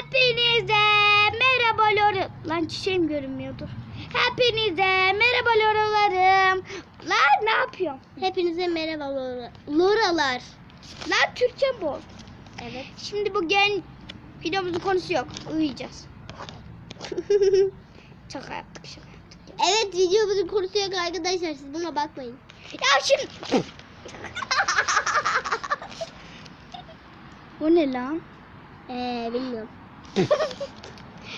Hepinize merhaba loro... Lan çiçeğim görünmüyordur. Hepinize merhaba lorolarım. Lan ne yapıyorum? Hepinize merhaba Lora. Loralar. Lan Türkçe bol. Evet. Şimdi bugün videomuzun konusu yok. Uyuyacağız. Şaka yaptık şaka yaptık. evet videomuzun konusu yok arkadaşlar siz buna bakmayın. Ya şimdi... o ne lan? Eee bilmiyorum.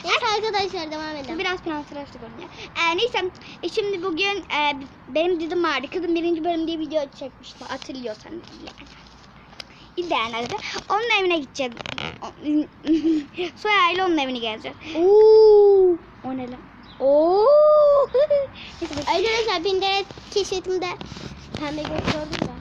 Neyse arkadaşlar devam edelim. biraz prenseslik oynuyor. Ee, neyse e, şimdi bugün e, benim dizim vardı. Kızım birinci bölüm diye video çekmişti. Hatırlıyorsan. Yani. İzleyenler de. Onun evine gideceğiz. Soya ile onun evine geleceğiz. Oo. O ne lan? Oo. Arkadaşlar Pinterest keşfetimde pembe göz gördüm de.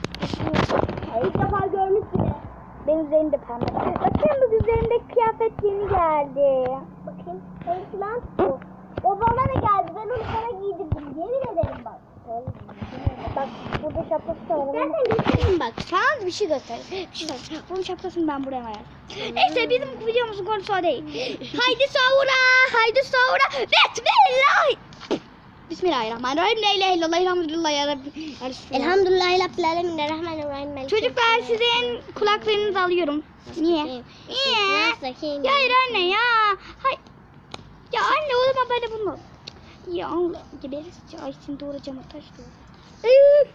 İlk defa görmüş bile. Benim üzerimde pembe. Bakın bu üzerimdeki kıyafet yeni geldi. Bakayım. Evet lan bu. O bana da geldi. Ben onu sana giydirdim. Yemin ederim bak. Bak burada şapkası da var. Zaten göstereyim bak. Sana bir şey göstereyim. Bir şey göstereyim. Bunun şapkasını ben buraya koyarım. Neyse bizim videomuzun konusu o değil. haydi sahura, haydi sahura. Bismillah. Bismillahirrahmanirrahim. La ilahe illallah, elhamdülillah ya Rabbi. Elhamdülillahi Rabbil Alemin. Rahmanirrahim. Malik Çocuklar sizin kulaklarınızı alıyorum. Niye? Niye? Ya hayır anne ya. Hay. Ya anne o zaman ben de bunu. Ya Allah. Geberiz. Ay seni doğuracağım taş doğur.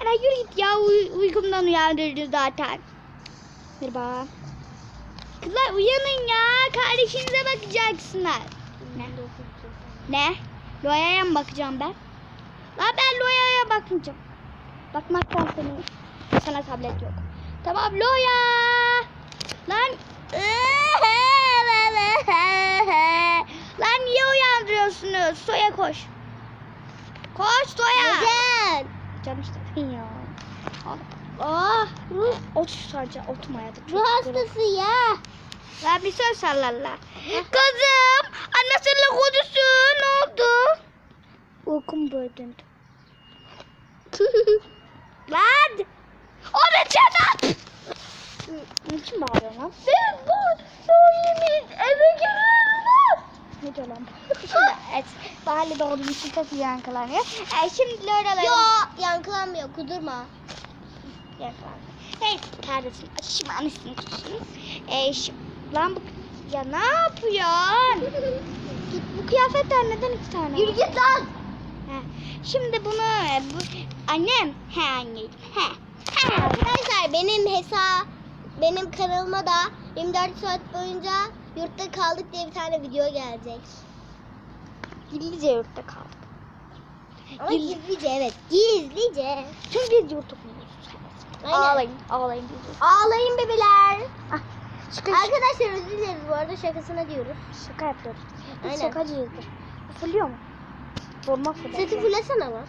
Ana yürü git ya uy- uykumdan uyandırdı zaten. Merhaba. Kızlar uyanın ya. Kardeşinize bakacaksınlar. Ne? Loya'ya mı bakacağım ben? Lan ben Loya'ya bakmayacağım. Bakmaktan seni. Sana tablet yok. Tamam Loya. Lan. Lan niye uyandırıyorsunuz? Soya koş. Koş Soya. Neden? Canım işte. Ya. Ruh, Otur sadece oturmaya da. ruh hastası ya. Lan bir söz sallarlar. Kızım. Annesinin kodusu. Ne oldu? Uykum böldündü. Lan. O ne çatal? Niçin bağırıyorsun lan? Biz bu Nuri'nin eve giriyoruz. Ne diyor lan? Şimdi. Bahane doğru bir şey çok yankılanıyor. E, şimdi Lora'la Yo, yankılanmıyor, kudurma. yankılanıyor. Neyse kardeşim açayım annesini tutayım. E, şu, lan bu ya ne yapıyorsun? bu kıyafetler neden iki tane? Yürü git lan. He. Şimdi bunu e, bu, annem he anneciğim he. He. Arkadaşlar benim hesa benim kanalıma da 24 saat boyunca yurtta kaldık diye bir tane video gelecek. İngilizce yurtta kaldık. Ama Gizli- gizlice evet. Gizlice. Çünkü biz yurt okuyoruz. Aynen. Ağlayın, ağlayın. Ağlayın bebeler. Ah, şaka, Arkadaşlar özür dileriz bu arada şakasına diyoruz. şaka yapıyoruz. Biz Aynen. şakacıyızdır. Fırlıyor mu? Vurmak fırlıyor. Sesi fullesene ama.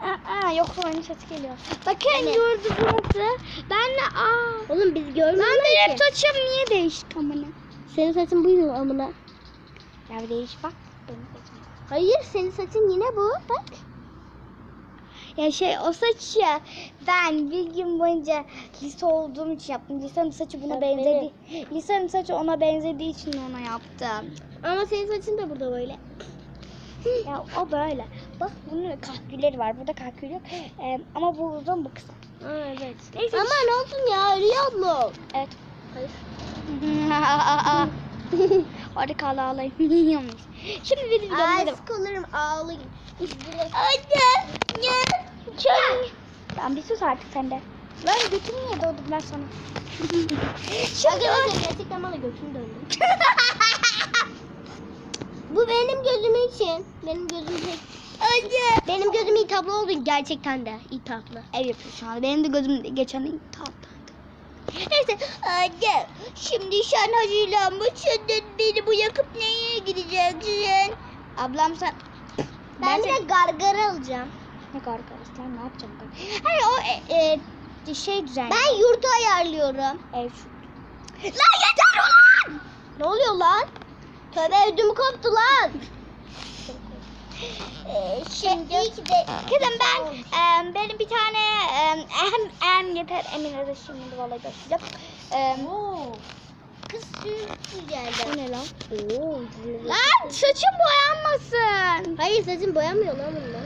Aa, aa, yoksa oyunun sesi geliyor. Bakın Anne. yurdu burası. Ben de aa. Oğlum biz görmüyoruz benim ki. saçım niye değişti amına? Senin saçın buydu amına. Ya bir değiş bak. Benim saçım. Hayır senin saçın yine bu. Bak. Ya şey o saçı ben bir gün boyunca lise olduğum için yaptım. Lisenin saçı buna benzedi. Lisenin saçı ona benzediği için ona yaptım. Ama senin saçın da burada böyle. Ya o böyle. Bak bunun kahkülleri var. Burada kahkül yok. Ee, ama bu uzun bu kısa. Aa evet. Neyse. Ama ne olsun ya ölüyor mu? Evet. Hayır. Orada kalı ağlayayım. Şimdi bir videomuza Ay sıkılırım ağlayayım. Anne. Ya. Çok. Tamam bir sus artık sen de. Lan götüm niye doğdu ben sana? Şimdi Arkadaşlar gerçekten bana götüm döndü. Bu benim gözüm için. Benim gözüm için. Anne. Benim gözüm hitaplı oldu gerçekten de hitaplı. Ev yapıyor şu anda. Benim de gözüm geçen yıl tatlandı. Neyse anne şimdi sen hazırlanmışsın beni bu yakıp neye gideceksin? Ablam sen... Ben bir sen- de gargara alacağım. Ne gargarası lan ne yapacağım gargara? Hayır o e, e, şey düzenli. Ben yurtu ayarlıyorum. Ev şu. Lan yeter ulan! Ne oluyor lan? Tövbe ödüm koptu lan. Ee, şimdi İyi ki de. kızım ben e, benim bir tane e, em em yeter Emine de şimdi vallahi göstereceğim. E, Kız üstü geldi. O ne lan? Oo, Lan saçım boyanmasın. Hayır saçım boyamıyor lan bunlar.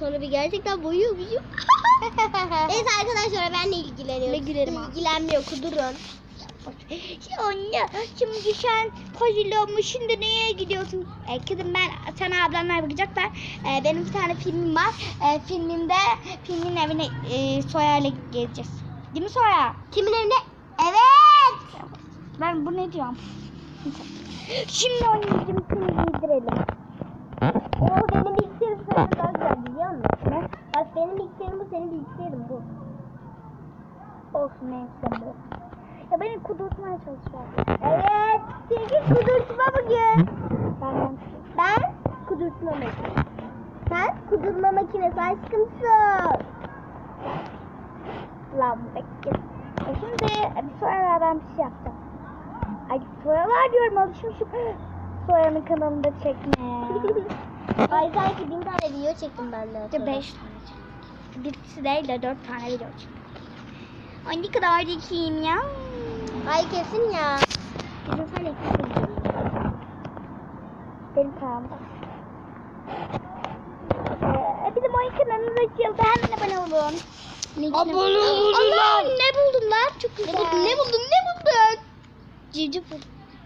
Sonra bir gerçekten boyuyor bir. Neyse arkadaşlar benle ilgileniyorum. Ne gülerim ha. İlgilenmiyor kudurun. Ya anne şimdi sen olmuş şimdi neye gidiyorsun? E, kızım ben sana ablamlar bakacaklar. E, benim bir tane filmim var. E, filmimde filmin evine e, Soya'yla geleceğiz. Değil mi Soya? Kimin evine? Evet. Ben bu ne diyorum? Şimdi anneciğim seni giydirelim. Oo benim bilgisayarım sana daha güzel biliyor musun? Bak benim bilgisayarım bu senin bilgisayarın bu. Olsun neyse bu. Ya beni kudurtmaya çalışıyor. Evet. Sevgi kudurtma bugün. Ben Ben kudurtma makinesi. Sen kudurma makinesi aşkımsın. Lan bekle. E şimdi bir Soya'la ben bir şey yapacağım. Ay Soya'lar diyorum alışmışım. Soya'nın kanalında çekmeye. Ay sanki bin tane video çektim benden İşte sonra. beş tane çektik. Birisi değil de dört tane video çektik. Ay ne kadar zekiyim ya. Ay kesin ya. Bizim sen ikisi Benim kanalımda. Ee, bizim oyun kanalımız açıldı. Hemen abone olun. Ne Abone olun Allah ne buldun lan? Çok güzel. ne buldun ne buldun? Civciv.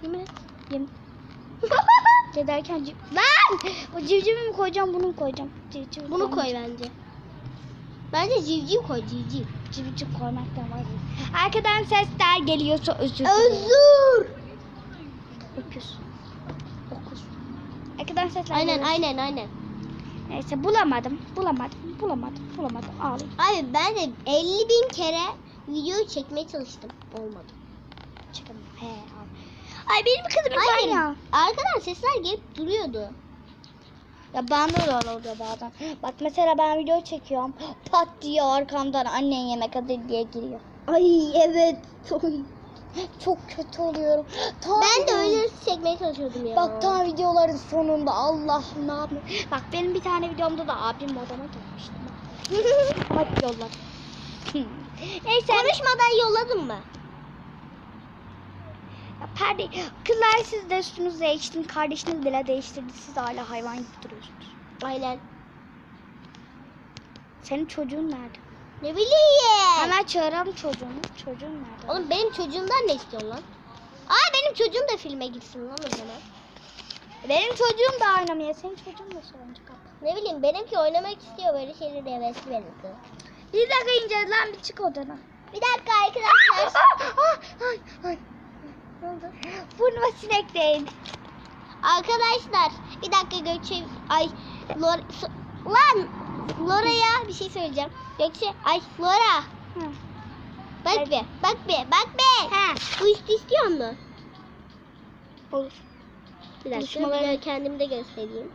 Yemin et. Yemin. Ne derken civ... Lan! O civcivi mi koyacağım bunu mu koyacağım? Civciv Bunu koy bence. Bence civciv koy civciv. Civciv koymaktan var. Arkadan sesler geliyorsa özür dilerim. Özür. Öküz. Okuz. Arkadan sesler Aynen geliyorsa- aynen aynen. Neyse bulamadım. Bulamadım. Bulamadım. Bulamadım. Ağlayayım. Abi ben de 50 bin kere video çekmeye çalıştım. Olmadı. Çıkın. He. Ay benim kızım ya. Arkadan sesler gelip duruyordu. Ya bende de öyle oluyor bazen. Bak mesela ben video çekiyorum. Pat diye arkamdan annen yemek hazır diye giriyor. Ay evet. Çok kötü oluyorum. Tam Ben de öyle çekmeye çalışıyordum ya. Bak tam videoların sonunda Allah ne yapayım. Bak benim bir tane videomda da abim odama gelmişti. Bak yollar. Neyse. Konuşmadan yolladın mı? Ya perde. Kızlar siz de üstünüzü değiştirin. Kardeşiniz bile değiştirdi. Siz hala hayvan gibi duruyorsunuz. Aynen. Senin çocuğun nerede? Ne bileyim. Hemen çağıralım çocuğunu. Çocuğun nerede? Oğlum benim çocuğumdan ne istiyorsun lan? Aa benim çocuğum da filme gitsin lan o zaman. Benim çocuğum da oynamıyor. Senin çocuğun da al. Ne bileyim benimki oynamak istiyor böyle şeyleri hevesli benimki. Bir dakika ineceğiz lan bir çık odana. Bir dakika arkadaşlar. ay, ay. Ne oldu? Burnuma sinek değdi. arkadaşlar bir dakika Gökçe ay Lor so- lan Lora'ya bir şey söyleyeceğim. Gökçe ay Lora Hı. bak Evet. bir bak bir bak bir. He. Bu üstü istiyor mu? Olur. Bir dakika Buluşmaları- bir kendimi de göstereyim.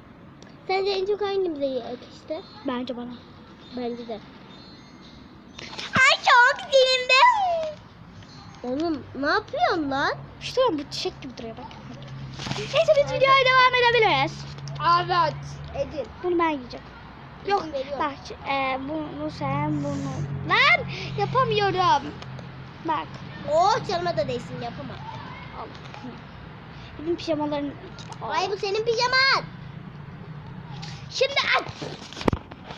Sence en çok hangimize yakıştı? Bence bana. Bence de. Ay çok zinde. Oğlum ne yapıyorsun lan? İşte bu çiçek gibi duruyor bak. Neyse biz videoya devam edebiliriz. Evet. Edin. Bunu ben yiyeceğim. Yok İzin veriyorum. bak e, bunu sen bunu. Lan yapamıyorum. Bak. Oh canıma da değsin yapamam. Al. Bizim pijamaların Ay bu senin pijaman. Şimdi al.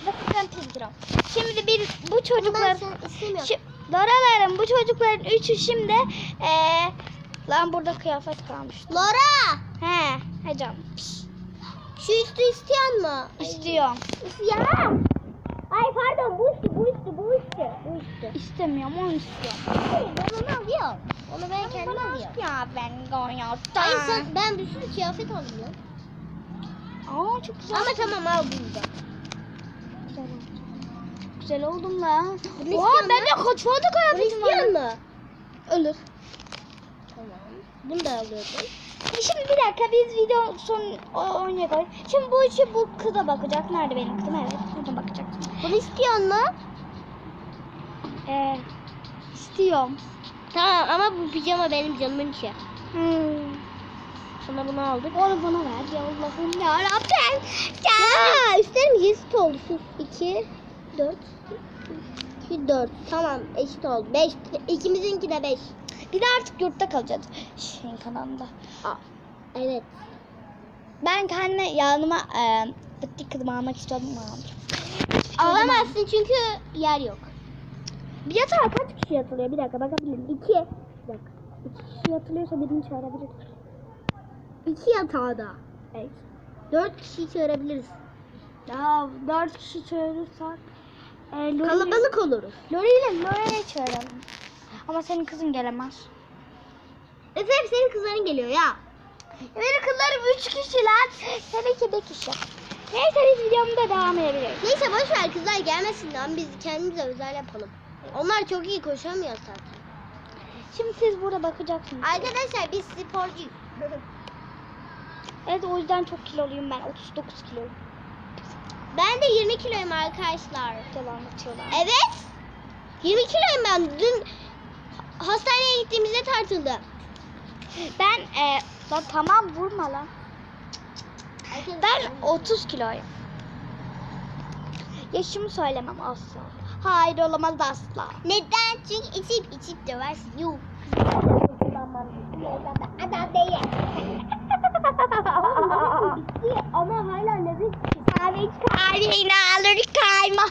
Bakın Telegram. Şimdi bir bu Ben çocuklar sen istemiyorum. Şi, Doraların bu çocukların üçü şimdi eee lan burada kıyafet kalmış. Lora. He, he canım. Şu üstü istiyor mu? İstiyorum. Ya. Ay pardon bu üstü bu üstü bu üstü. Bu üstü. İstemiyorum onu istiyorum. Hayır ben onu alıyorum. Onu ben kendim alıyorum. Ya ben Gonya'da. Hayır sen, ben bir sürü kıyafet ya. Aa çok güzel. Ama tamam al bunu da. Çok güzel oldum. Bunu Oha ben de kaç foto kıyafetim var. Ölür. Tamam. Bunu da alıyordum. Şimdi bir dakika biz video son o- oynayalım. Şimdi bu işi bu kıza bakacak. Nerede benim kızım? Evet burada bakacak. Bunu istiyor mu? Ee, istiyorum. Tamam ama bu pijama benim canımın işi. Hmm. Sana bunu aldık. Onu bana ver ya Allah'ım ya Rabbim. Ya üstlerim eşit oldu. Sus. 2, 4, 2, 4. Tamam eşit oldu. 5. İkimizinki de 5. Bir de artık yurtta kalacağız. Şeyin kanalında. Evet. Ben kendime yanıma e, dıktik kızımı almak istiyordum aldım. Alamazsın çünkü yer yok. Bir yatağa kaç kişi yatılıyor? Bir dakika bakabilirim. İki. Bir dakika. İki kişi yatılıyorsa birini çağırabilirim. İki yatağda. Evet. Dört kişi çağırabiliriz. Ya dört kişi çağırırsak. E, Lori- Kalabalık oluruz. Lori ile Lore'yi çağıralım. Ama senin kızın gelemez. Efe hep senin kızların geliyor ya. Benim kızlarım üç kişi lan. Seninki bir kişi. Neyse biz videomda devam edebiliriz. Neyse boş ver kızlar gelmesin lan biz kendimize özel yapalım. Onlar çok iyi koşamıyor zaten. Şimdi siz burada bakacaksınız. Arkadaşlar biz sporcuyuz. Evet o yüzden çok kiloluyum ben. 39 kiloyum. Ben de 20 kiloyum arkadaşlar. Yalan atıyorlar. Evet. 20 kiloyum ben. Dün hastaneye gittiğimizde tartıldı. Ben e, lan tamam vurma lan. Ben 30 kiloyum. Yaşımı söylemem asla. Hayır olamaz asla. Neden? Çünkü içip içip döversin. Yuh. Adam değil. Ama hala nefes Kahve alır kayma.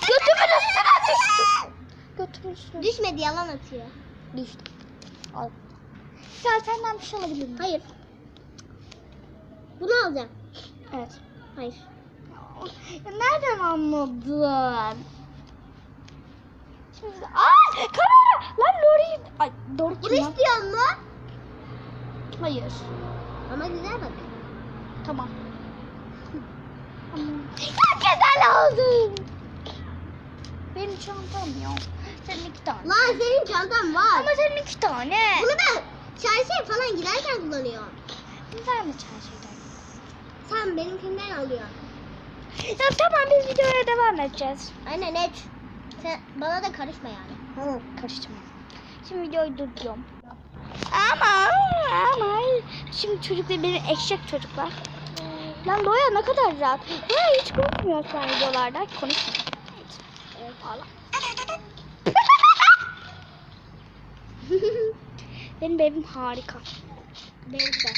Götümün üstüne düştü. Götümün üstüne Düşmedi yalan atıyor. düştü. Al. Güzel senden bir şey alabilir miyim? Hayır. Bunu alacağım. Evet. Hayır. Ya nereden anladın? Şimdi... Aa kamera! Lan Lori... Ay doğru Bunu istiyor mu? Hayır. Ama güzel bak. Tamam. Güzel oldu. Benim çantam yok. Senin iki tane. Lan senin çantan var. Ama senin iki tane. Bunu ben çarşıya falan giderken kullanıyorum. Güzel mi çarşıdan? Sen benimkinden alıyorsun. Ya tamam biz videoya devam edeceğiz. Aynen net. Sen bana da karışma yani. Tamam karıştırma. Şimdi videoyu durduruyorum. Ama ama şimdi çocuklar benim eşek çocuklar. Lan Loya ne kadar rahat. Loya hiç konuşmuyor sen videolarda. Konuşmuyor. Evet. Ağla. Benim evim harika. Benim de.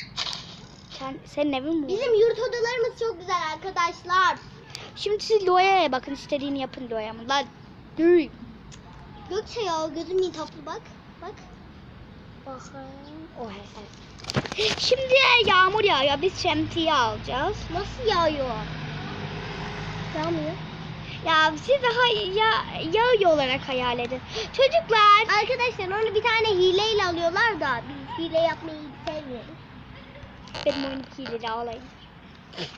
Sen, senin evin mi? Bizim yurt odalarımız çok güzel arkadaşlar. Şimdi siz Loya'ya bakın istediğini yapın Loya'mın. Lan yürü. Gökçe ya gözüm iyi tatlı bak. Bak. Bakın. Oh, evet. Şimdi yağmur yağıyor. Biz şemsiye alacağız. Nasıl yağıyor? Yağmıyor. Ya siz daha ya, yağıyor olarak hayal edin. Çocuklar. Arkadaşlar onu bir tane hileyle alıyorlar da biz hile yapmayı sevmiyoruz. Benim oyun hileli ağlayın.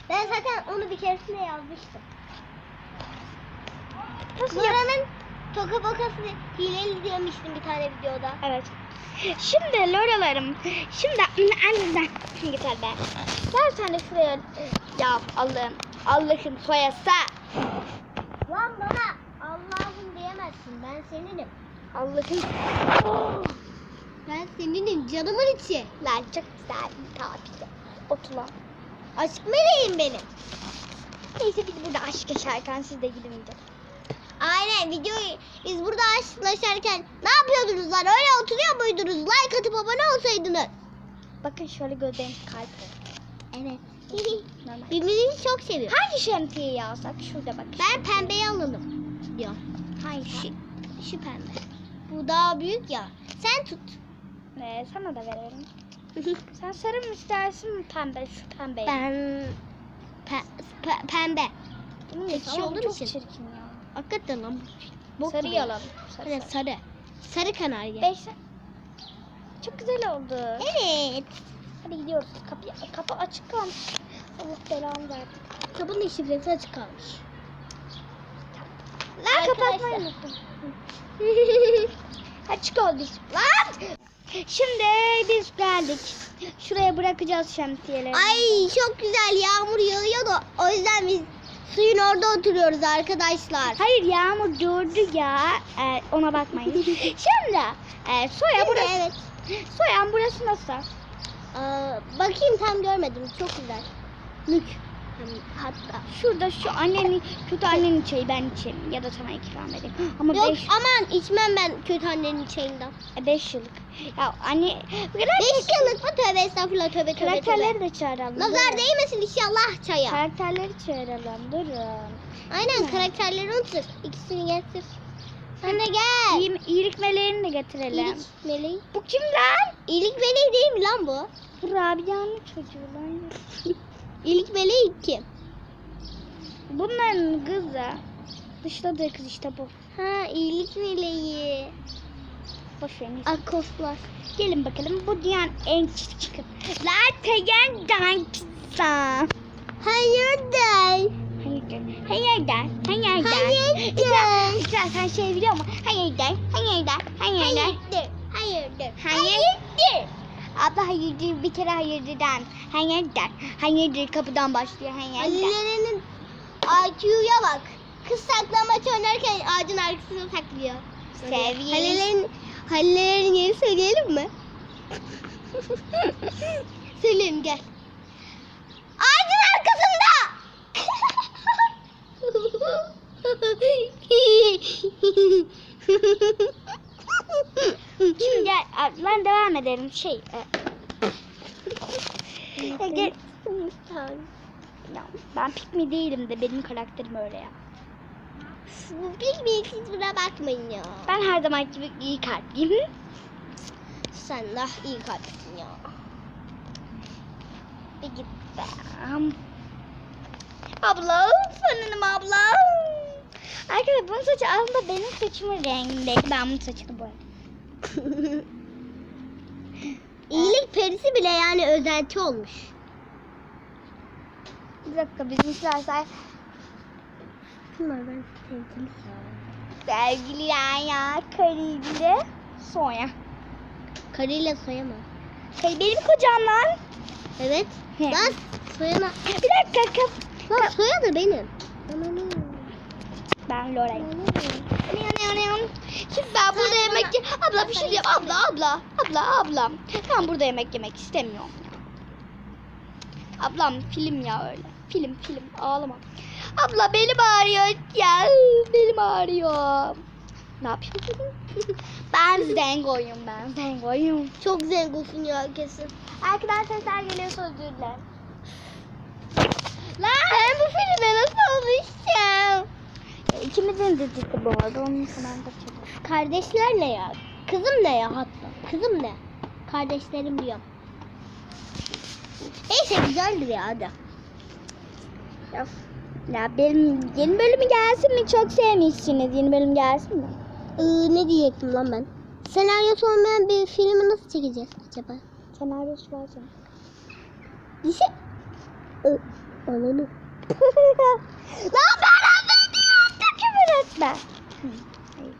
Ben zaten onu bir keresinde yazmıştım. Nasıl Nora'nın toka bokası hileli demiştim bir tane videoda. Evet. Şimdi Loralarım. Şimdi annemden. Şimdi git hadi. Gel sen de şuraya. Ya Allah'ım. Allah'ın soyası. Lan bana Allah'ım diyemezsin ben seninim. Allah'ın. Ben seninim canımın içi. Lan çok güzel bir tatil. Otur lan. Aşk meleğim benim. Neyse biz burada aşk yaşarken siz de gidin. Aynen videoyu biz burada aşklaşarken ne yapıyordunuz lan öyle oturuyor muydunuz? Like atıp abone olsaydınız. Bakın şöyle gözleriniz kalp. Evet. Birbirimizi çok seviyor. Hangi şemsiyeyi alsak? Şurada bak. Ben pembeyi alalım diyor. Hangisi? Şu pembe. Bu daha büyük ya. Sen tut. Ee, sana da verelim. Sen sarı mı istersin pembe? Şu pembe. ben pe- pe- pembe. Ama şey olduğum çok için. çirkin ya. Hakikaten lan. Bok Sarıyı gibi. alalım. Sarı, Evet sarı. sarı. Sarı kanarya. Beş. Çok güzel oldu. Evet. Hadi gidiyoruz. Kapı, kapı açık kalmış. Allah belamı verdi. Kapının şifresi açık kalmış. Lan kapatmayı unuttum. Açık oldu. Lan! Şimdi biz geldik. Şuraya bırakacağız şemsiyeleri. Ay çok güzel yağmur yağıyor da o yüzden biz suyun orada oturuyoruz arkadaşlar. Hayır yağmur durdu ya. Ee, ona bakmayın. Şimdi e, soya Şimdi burası. evet. Soyan burası nasıl? Aa, bakayım tam görmedim. Çok güzel. Mük. Hatta. Şurada şu annenin, kötü annenin çayı ben içerim. Ya da sana ikram edeyim. Ama Yok 5 aman içmem ben kötü annenin çayından. beş yıllık. Ya anne Beş yıllık mı tövbe estağfurullah tövbe tövbe karakterleri de çağıralım. Nazar durun. değmesin inşallah çaya. Karakterleri çağıralım. Durun. Aynen karakterleri unutur. İkisini getir. Sen de gel. İyi, iyilik meleğini de getirelim. İyilik meleği. Bu kim lan? İyilik meleği değil mi lan bu? Bu Rabia'nın çocuğu lan. İyilik meleği kim? Bunların kızı. Dışladığı kız işte bu. Ha iyilik meleği. Boş verin. Akoslar. Gelin bakalım bu dünyanın en çirkin. Zaten danksa. Hayırdır? Hayırdır? Hayırdır? Hayırdır? Hayırdır? İkra, İkra sen şey biliyor musun? Hayırdır? Hayırdır? Hayırdır? Hayırdır? Hayırdır? Hayırdır? Abla hayırdır bir kere hayırdırdan. Hayırdır? Hayırdır kapıdan başlıyor hayırdır. Alilerin IQ'ya bak. Kız saklambaç oynarken ağacın arkasına saklıyor. Sevgili. Halil'in Halil'in yeri söyleyelim mi? Söyleyelim gel. Ağacın arkasında. Şimdi gel ben devam ederim şey. E, e, gel- Ya, ben pikmi değilim de benim karakterim öyle ya. Bu bilmeyin siz buna bakmayın ya. Ben her zaman gibi iyi kalpliyim. Sen daha iyi kalplisin ya. Bir git be. Abla, sanırım abla. Arkadaşlar bunun saçı aslında benim saçımın rengindeydi. Ben bunun saçını boyadım. İyilik perisi bile yani özenti olmuş. Bir dakika bizimkiler say. Bunlar ben sevdim. Sevgili ya karıyla Sonya. Karıyla soyama. Kay benim kocam lan. Evet. Lan soyama. Bir dakika. Lan soya da benim. Ben Lora'yım. Şimdi ben burada Sen yemek ye- Abla bir şey sen diyeyim. Abla abla. Abla ablam. Ben burada yemek yemek istemiyorum ya. Ablam film ya öyle. Film film ağlama. Abla belim ağrıyor ya. Belim ağrıyor. Ne yapayım? ben zengoyum ben zengoyum. Çok zengosun ya kesin. Arkadan sesler geliyorsa özür dilerim. Lan ben bu filme nasıl alışacağım? İkimizin de ciddi bu arada. Onun için ben kaçırdım. Kardeşler ne ya? Kızım ne ya hatta? Kızım ne? Kardeşlerim diyorum. Neyse güzeldir ya hadi. Ya, ya benim yeni bölümü gelsin mi? Çok sevmişsiniz. Yeni bölüm gelsin mi? Ee, ne diyecektim lan ben? Senaryosu olmayan bir filmi nasıl çekeceğiz acaba? Senaryosu var canım. Dişi... Ee, ananı. Anladım. Hayır.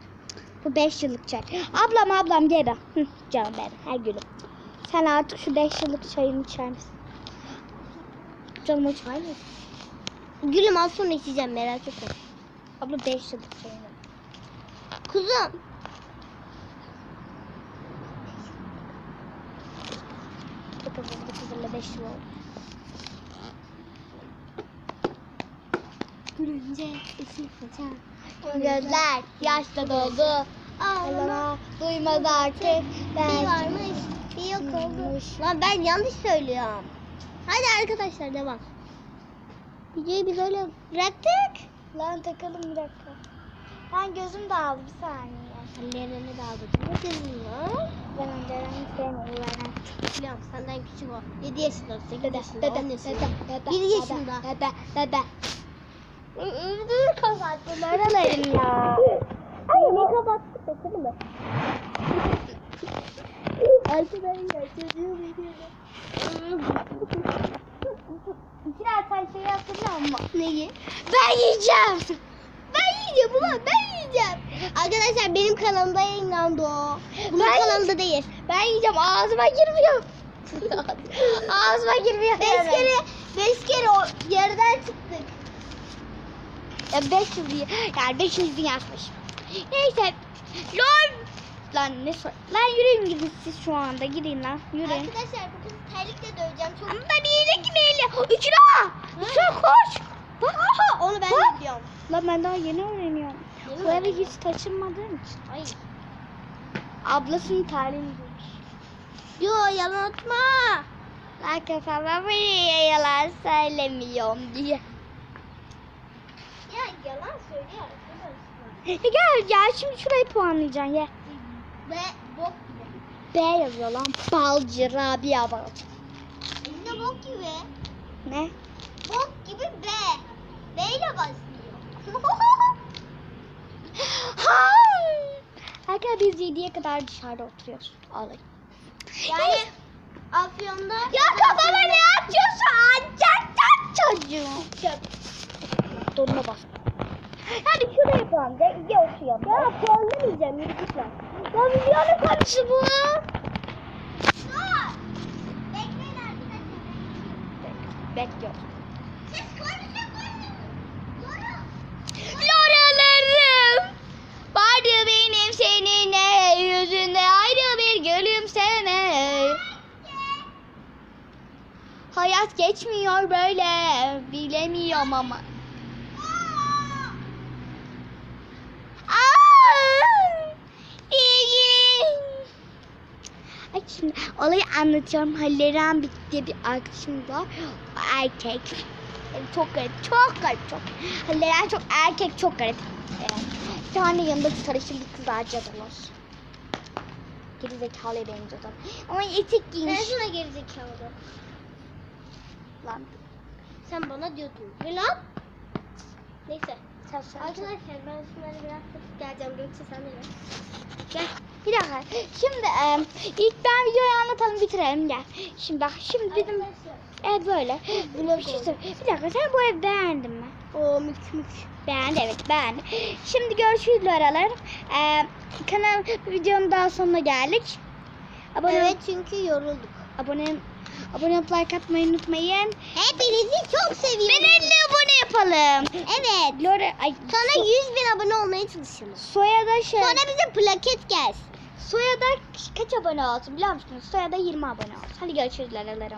Bu 5 yıllık çay. Ablam ablam gel be. Hı, canım benim her gülüm. Sen artık şu 5 yıllık çayını içer misin? Canım o çay mı? Gülüm az sonra içeceğim merak etme. Abla 5 yıllık çayını. Kuzum. Bakın bu kızırla 5 yıl oldu. Gülünce ışık Gözler yaşla doldu. Ağlama duymaz artık. Bir varmış, bir yok oldu. Lan ben yanlış söylüyorum. Hadi arkadaşlar devam. Videoyu biz öyle bıraktık. Lan takalım bir dakika. Ben gözüm dağıldı bir saniye. Ellerini aldık. Ne dedin lan? Ben önceden sevmiyorum. Ben Biliyorum senden küçük o. 7 yaşında, 8 Dede, yaşında, dede, 10 dede, yaşında. dede, Bir dede, yaşında. Dede, dede. Dur kapattım aralarım ya. Ay ne kapattık bakalım mı? Arkadaşlar çocuğu veriyorum. İkiler sen şeyi hatırlıyor musun? Neyi? Ben yiyeceğim. Ben yiyeceğim ulan ben yiyeceğim. Arkadaşlar benim kanalımda yayınlandı o. Bunun Ben kanalında değil. Ben yiyeceğim ağzıma girmiyor. ağzıma girmiyor. Beş kere, beş kere o yerden çıktık. Ya 5 yıl diye. Yani 5 yıl yazmış. Neyse. LOL. Lan ne sor? Lan yürüyün gidin siz şu anda. Gidin lan. Yürüyün. Arkadaşlar bu kızı terlikle döveceğim. Çok... Ama ben iyilik gibi İkra! İkra koş! Bak. Onu ben Bak. biliyorum. Lan ben daha yeni öğreniyorum. Yeni Bu eve hiç taşınmadığım için. Ay. Ablasının talihini bulmuş. Yo yalan atma. Lan kafama buraya yalan söylemiyorum diye. Ya yalan söylüyor arkadaşlar. Gel ya şimdi şurayı puanlayacaksın ya. Ve bok gibi. B yazıyor lan. Balcı Rabia Balcı. Elinde bok gibi. Ne? Bok gibi B. B ile başlıyor. Arkadaşlar biz 7'ye kadar dışarıda oturuyoruz. Alayım. yani Afyon'da... Ya kafama ne atıyorsun? Çak çocuğum. Çöp. Donuna bas. Hadi şuraya puan. De, iyi oturuyorum. Ya puanlamayacağım yürü git lan. Ya videonun konusu bu. Dur. Bekleyin arkadaşlar. Bekliyorum. Siz konuşun konuşun. Loralarım vardı benim seninle yüzünde ayrı bir gülümseme. Hayat geçmiyor böyle bilemiyorum ama. Aa! İyi. Ay şimdi olayı anlatıyorum. Halleran bitti bir arkadaşım var. O erkek. Çok garip, çok garip, çok. Halleran çok erkek, çok garip. Evet. Bir tane yanında sarışın bir kız harcadılar. Geri zekalıya benziyor tabii. Ama etek Ben giymiş. sana gerizekalı. Lan. Sen bana diyordun. Ne lan? Neyse. Sen sen. Arkadaşlar ben şunları biraz tutup geleceğim. Gökçe sen de gel. Gel. Bir dakika. Şimdi e, ilk ben videoyu anlatalım bitirelim gel. Şimdi bak şimdi dedim. Evet böyle. Bir şey. Bir dakika sen bu evi beğendin mi? Oo mük mük. Beğendi evet beğendi. Şimdi görüşürüz aralar. Ee, kanal videonun daha sonuna geldik. Abone Evet çünkü yorulduk. abone abone olup like atmayı unutmayın. Hepinizi çok seviyorum. Benimle abone yapalım. Evet. Lore ay Sonra so, 100 bin abone olmaya çalışalım. Soya da şey. Sonra bize plaket gelsin. Soya da kaç abone olsun biliyor musunuz? Soya da 20 abone olsun. Hadi görüşürüz aralarım.